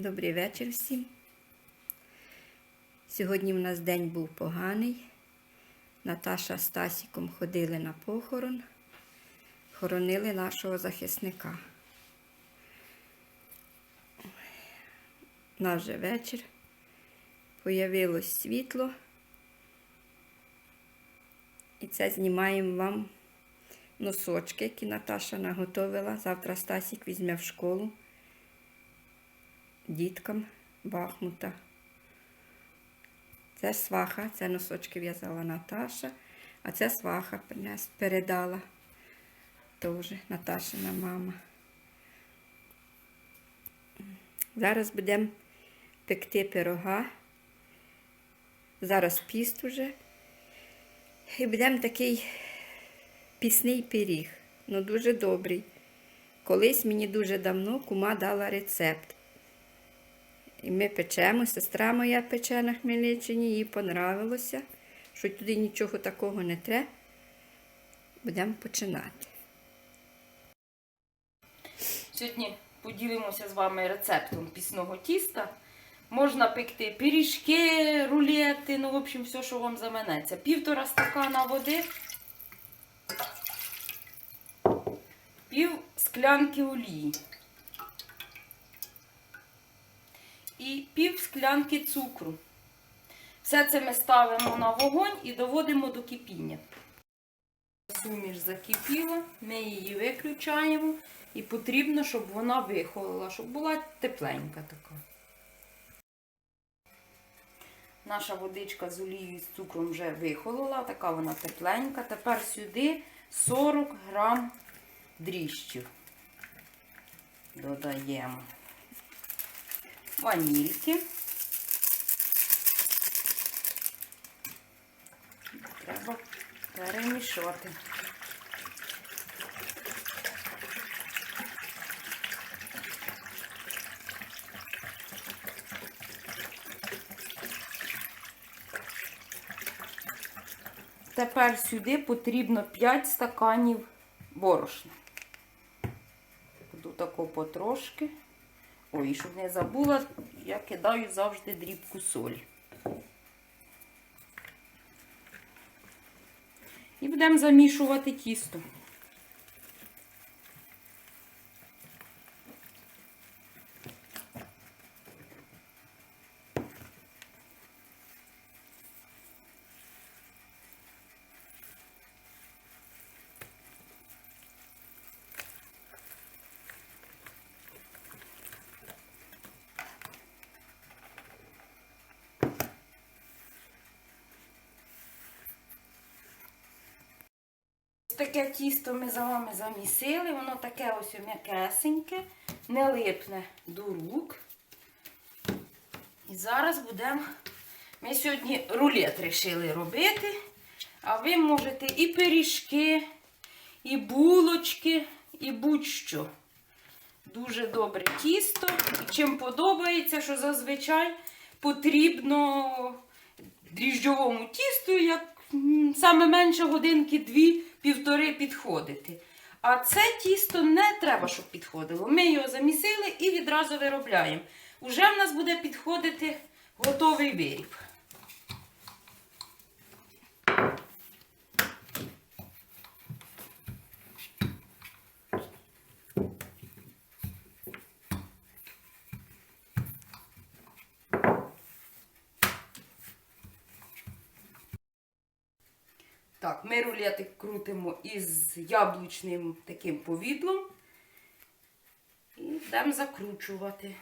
Добрий вечір всім. Сьогодні в нас день був поганий. Наташа з Тасіком ходили на похорон, хоронили нашого захисника. У нас вже вечір. Появилось світло. І це знімаємо вам носочки, які Наташа наготовила. Завтра Стасік візьме в школу діткам Бахмута. Це сваха, це носочки в'язала Наташа, а це сваха передала теж Наташина мама. Зараз будемо пекти пирога. Зараз піст уже. І будемо такий пісний пиріг, ну дуже добрий. Колись мені дуже давно кума дала рецепт. І ми печемо, сестра моя пече на Хмельниччині, їй понравилося, що туди нічого такого не треба. Будемо починати. Сьогодні поділимося з вами рецептом пісного тіста. Можна пекти пиріжки, рулети, ну, в общем, все, що вам заманеться. Півтора стакана води, пів склянки олії і пів склянки цукру. Все це ми ставимо на вогонь і доводимо до кипіння. Суміш закипіла, ми її виключаємо і потрібно, щоб вона вихолола, щоб була тепленька така. Наша водичка з олією з цукром вже вихолола, така вона тепленька. Тепер сюди 40 грам дріжджів. Додаємо ванільки. Треба перемішати. Тепер сюди потрібно 5 стаканів борошна. Буду тако потрошки. Ой, щоб не забула, я кидаю завжди дрібку солі. І будемо замішувати тісто. Таке тісто ми за вами замісили, воно таке ось м'якесеньке, не липне до рук. І зараз будемо. Ми сьогодні рулет вирішили робити, а ви можете і пиріжки, і булочки, і будь-що. Дуже добре тісто. І чим подобається, що зазвичай потрібно дріжджовому тісту, як саме менше годинки дві-півтори підходити. А це тісто не треба, щоб підходило. Ми його замісили і відразу виробляємо. Уже в нас буде підходити готовий виріб. Так, ми рулетик крутимо із яблучним таким повідлом. І будемо закручувати.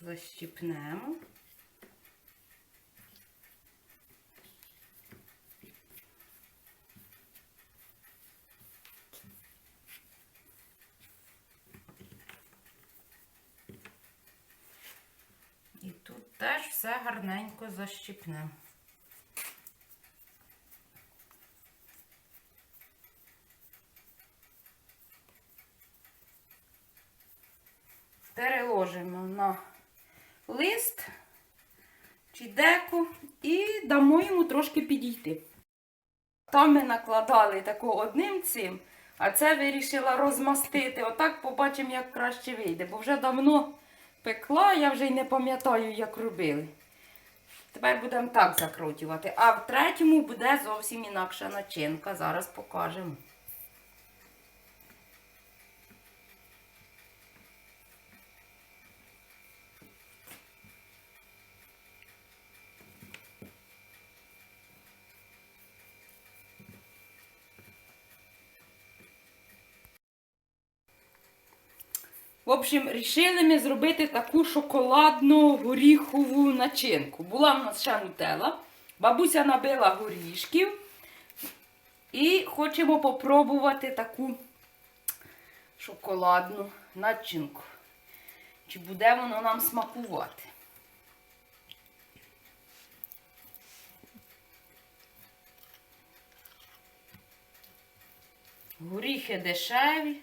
Защіпнемо. І тут теж все гарненько защіпнемо. Переложимо на лист чи деку і дамо йому трошки підійти. Там ми накладали тако одним цим, а це вирішила розмастити. Отак побачимо, як краще вийде. Бо вже давно пекла, я вже й не пам'ятаю, як робили. Тепер будемо так закрутювати. А в третьому буде зовсім інакша начинка. Зараз покажемо. В общем, рішили ми зробити таку шоколадну горіхову начинку. Була в нас ще нутела. Бабуся набила горішків. І хочемо попробувати таку шоколадну начинку. Чи буде воно нам смакувати? Горіхи дешеві.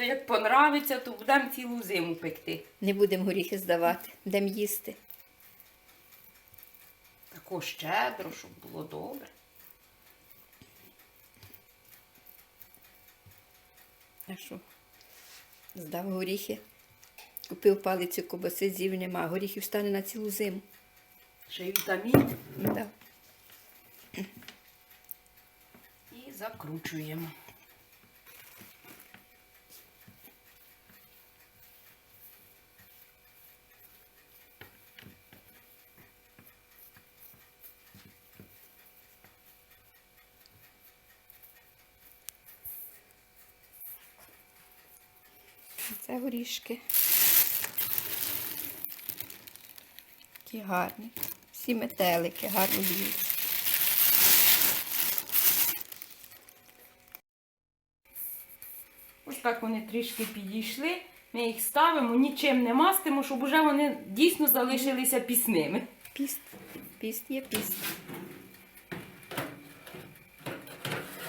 То як понравиться, то будемо цілу зиму пекти. Не будемо горіхи здавати, будемо їсти. Тако щедро, щоб було добре. А що? Здав горіхи. Купив палицю кобаси, з'їв нема. Горіхів стане на цілу зиму. Ще й вітамін. Да. І закручуємо. Це горішки. Такі гарні. Всі метелики, гарно б'ються. Ось так вони трішки підійшли. Ми їх ставимо, нічим не мастимо, щоб уже вони дійсно залишилися пісними. Піст. Піст є піст.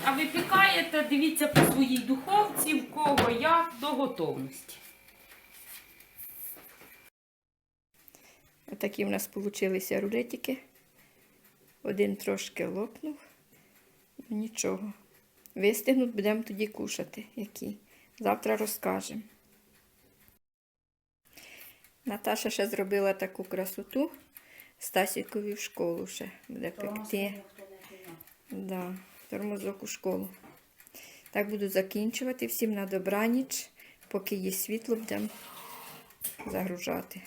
А випікаєте, дивіться по своїй духовці, в кого як, до готовності. Отакі в нас получилися рулетики. Один трошки лопнув. Ну, Нічого. Вистигнуть, будемо тоді кушати, які. Завтра розкажемо. Наташа ще зробила таку красоту. Стасікові в школу ще буде пекти. Да, тормозок у школу. Так буду закінчувати. Всім на добраніч. Поки є світло, будемо загружати.